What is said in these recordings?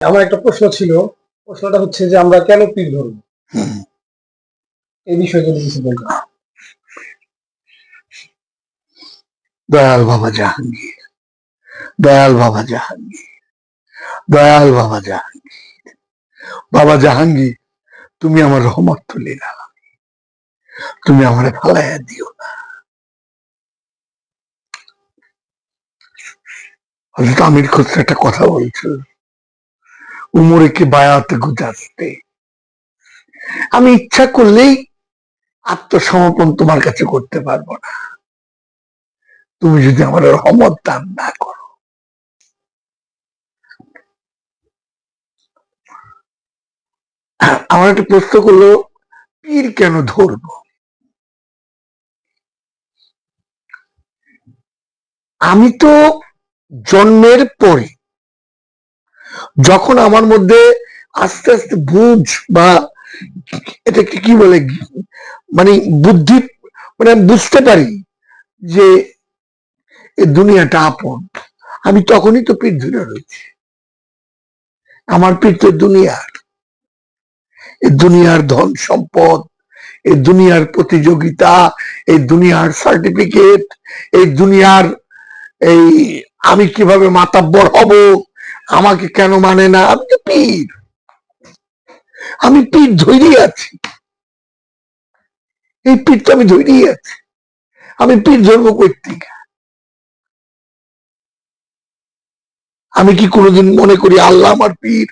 আমার একটা প্রশ্ন ছিল প্রশ্নটা হচ্ছে যে আমরা কেন পীর ধরব? এই বিষয়ে যদি কিছু বলবেন দয়াল বাবা জাহাঙ্গীর দয়াল বাবা জাহাঙ্গীর দয়াল বাবা জাহাঙ্গীর। বাবা জাহাঙ্গীর তুমি আমার রহমত তুলি না তুমি আমার ফালাইয়া দিও না। হজরত আমির খসরু একটা কথা বলছিল। উমরে কি বায়াতে গুজারতে আমি ইচ্ছা করলেই আত্মসমর্পণ তোমার কাছে করতে পারব না। তুমি যদি আমার রহমত দান না করো। আমার একটা প্রশ্ন করল, পীর কেন ধরব? আমি তো জন্মের পরে যখন আমার মধ্যে আস্তে আস্তে বুঝ বা এটাকে কি বলে? মানে বুদ্ধি মানে আমি বুঝতে পারি যে দুনিয়াটা আপন। আমি তখনই তো পীর ধরে রয়েছি। আমার পীর তো দুনিয়ার। এই দুনিয়ার ধন সম্পদ এই দুনিয়ার প্রতিযোগিতা এই দুনিয়ার সার্টিফিকেট এই দুনিয়ার এই আমি কীভাবে মাতাব্বর হব আমাকে কেন মানে না? আমি তো পীর। আমি পীর ধৈর্যই আছি। এই পীর তো আমি ধৈর্যই আছি। আমি পীর ধরবো কর্তৃক। আমি কি কোনোদিন মনে করি আল্লাহ আমার পীর?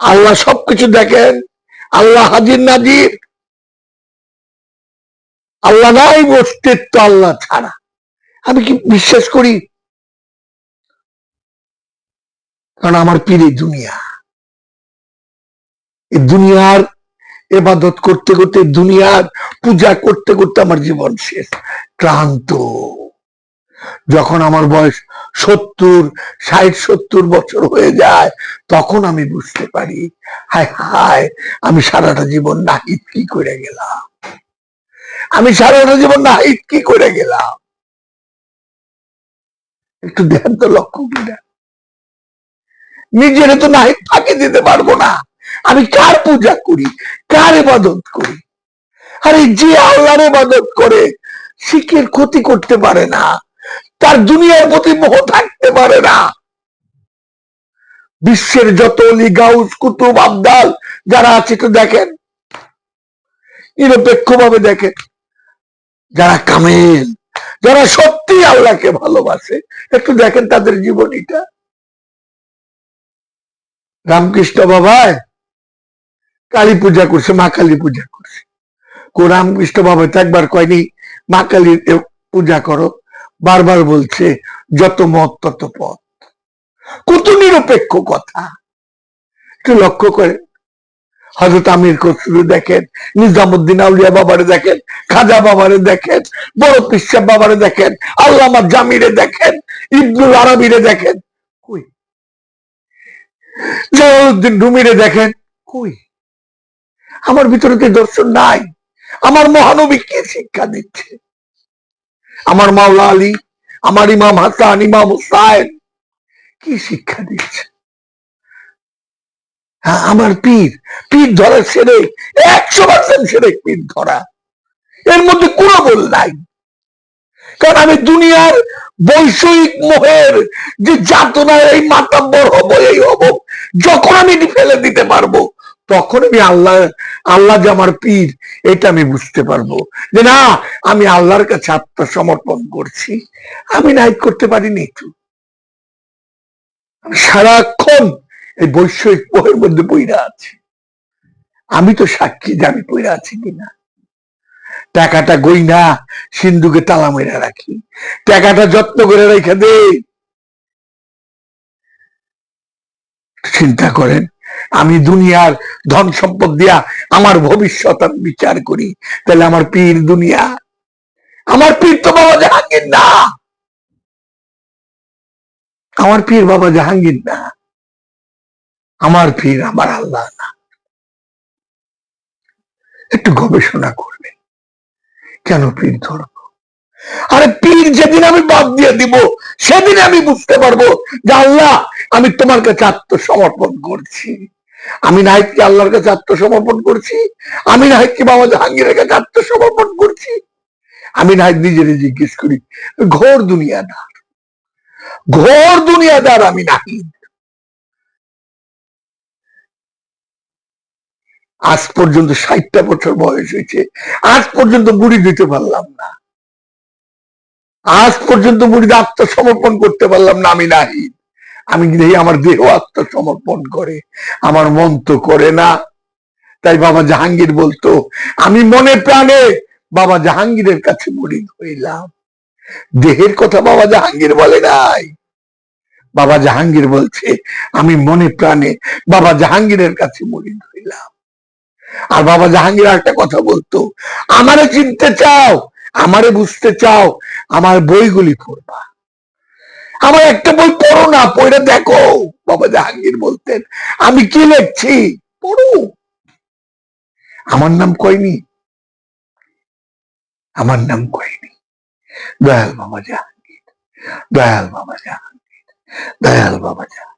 আল্লাহ সবকিছু দেখেন। আল্লাহ হাজির নাজির। আল্লাহ নাই অস্তিত্ব আল্লাহ ছাড়া। আমি কি বিশ্বাস করি কারণ আমার পীর দুনিয়া। এই দুনিয়ার এবাদত করতে করতে দুনিয়ার পূজা করতে করতে আমার জীবন শেষ। ক্লান্ত। যখন আমার বয়স সত্তর, ষাট, সত্তর বছর হয়ে যায়, তখন আমি বুঝতে পারি, হায় হায়, আমি সারাটা জীবন নাহিদ কি করে গেলাম? আমি সারাটা জীবন নাহিদ কি করে গেলাম? একটু ধ্যান তো লক্ষ্য করে। নিজের তো নাহিদ ফাঁকি দিতে পারব না। আমি কার পূজা করি? কার ইবাদত করি? আরে যে আল্লাহর ইবাদত করে, শিখের ক্ষতি করতে পারে না। তার দুনিয়ার প্রতি মোহ থাকতে পারে না। বিশ্বের যত অলি গাউস কুতুব, আবদাল যারা আছে তো দেখেন। নিরপেক্ষ ভাবে দেখেন। যারা কামেল, যারা সত্যি আল্লাহকে ভালোবাসে, একটু দেখেন তাদের জীবনীটা। রামকৃষ্ণ বাবায় কালী পূজা করছে, মা কালী পূজা করছে। কো রামকৃষ্ণ বাবা তো একবার কয়নি, মা কালীর পূজা করো। বারবার বলছে, যত মত তত পথ। কত নিরপেক্ষ কথা। একটু লক্ষ্য করে। হজরত আমির খসরু দেখেন, নিজামুদ্দিন আউলিয়া বাবারে দেখেন, খাজা বাবারে দেখেন, বড় পিসাব বাবারে দেখেন, আল্লামা জামিরে দেখেন, ইবনুল আরবিরে দেখেন রুমিরে দেখেন কই? আমার ভিতরে তো দর্শন নাই? আমার মহানবী কি শিক্ষা দিচ্ছে? আমার মাওলা আলী আমার ইমাম হাসান ইমাম হুসাইন কি শিক্ষা দিচ্ছে? হ্যাঁ, আমার পীর পীর ধরা সেরে একশো পার্সেন্ট সেরে পীর ধরা। এর মধ্যে কোনো বল নাই। কারণ আমি দুনিয়ার বৈষয়িক মোহের যে যাতনায় এই মাতাব্বর হব, এই হব, যখন আমি ফেলে দিতে পারব, তখন আমি আল্লাহ আল্লাহ যে আমার পীর, এটা আমি বুঝতে পারব। যে না, আমি আল্লাহর কাছে আত্মসমর্পণ করছি, আমি নাই করতে পারিনি একটু। সারাক্ষণ এই বৈষয়িক মোহের মধ্যে বইরা আছে। আমি তো সাক্ষী যে আমি বইরা আছি কিনা। টাকাটা গই না, সিন্ধুকে তালা মেরা রাখি। টাকাটা যত্ন করে রেখে দে চিন্তা করেন, আমি দুনিয়ার ধন সম্পদ দিয়া আমার ভবিষ্যৎ আমি বিচার করি। তাহলে আমার পীর দুনিয়া। আমার পীর তো বাবা জাহাঙ্গীর না। আমার পীর বাবা জাহাঙ্গীর না। আমার পীর আমার আল্লাহ না। একটু গবেষণা করবে কেন পীর ধরব? আরে পীর যেদিন আমি বাদ দিয়ে দিব, সেদিন আমি বুঝতে পারব যে আল্লাহ, আমি তোমার কাছে আত্মসমর্পণ করছি। আমি নাহিদকে আল্লাহর কাছে আত্মসমর্পণ করছি, আমি নাহিদকে বাবা জাহাঙ্গীরের কাছে আত্মসমর্পণ করছি। আমি নাহিদ নিজেরে জিজ্ঞেস করি, ঘোর দুনিয়াদার ঘোর দুনিয়াদার আমি নাহিদ। আজ পর্যন্ত ষাটটা বছর বয়স হয়েছে। আজ পর্যন্ত বুড়ি দিতে পারলাম না। আজ পর্যন্ত বুড়িতে আত্মসমর্পণ করতে পারলাম না, আমি নাহি। আমি দেখি আমার দেহ আত্মসমর্পণ করে, আমার মন তো করে না। তাই বাবা জাহাঙ্গীর বলতো, আমি মনে প্রাণে বাবা জাহাঙ্গীরের কাছে মরিদ হইলাম দেহের কথা বাবা জাহাঙ্গীর বলে নাই। বাবা জাহাঙ্গীর বলছে, আমি মনে প্রাণে বাবা জাহাঙ্গীরের কাছে মরিদ হইলাম আর বাবা জাহাঙ্গীর একটা কথা বলতো, আমারে চিনতে চাও, আমারে বুঝতে চাও, আমার বইগুলি পড়বা। আমার একটা বই পড়ো না, পড়ে দেখো, বাবা জাহাঙ্গীর বলতেন, আমি কি লিখছি? পড়ো। আমার নাম কয়নি? আমার নাম কয়নি? দয়াল বাবা জাহাঙ্গীর, দয়াল বাবা জাহাঙ্গীর, দয়াল বাবা জাহাঙ্গীর।